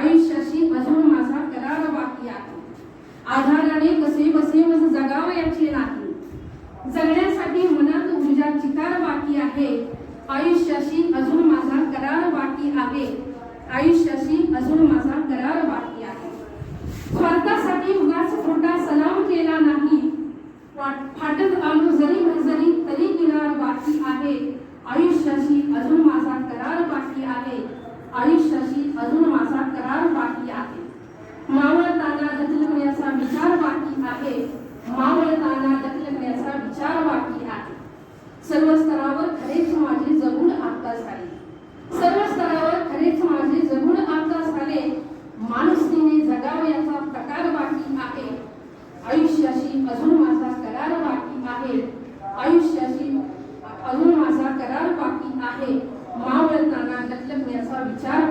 आयुष्याशी अजून माझा करार बाकी आहे. आधाराने कसे बसे मज जगावयाचे नाही. जगण्यासाठी मनात ऊर्जा चिकार बाकी आहे. आयुष्याशी अजून माझा करार बाकी आहे. आयुष्याशी अजून माझा करार बाकी आहे. स्वार्थासाठी उगाच खोटा सलाम केला नाही. फाटत आलो जरी मंजरी तरी किनार बाकी आहे. आयुष्याशी अजून माझा करार बाकी आहे. आयुष्याशी अजून सर्व स्तरावर खरेच माझे जगून आत्ता आले सर्व स्तरावर खरेच माझे जगून आत्ताच आले माणुसकीने जगाव याचा प्रकार बाकी आहे. आयुष्याशी अजून माझा करार बाकी आहे. आयुष्याशी अजून माझा करार बाकी आहे. मावळताना लटलपण्याचा विचार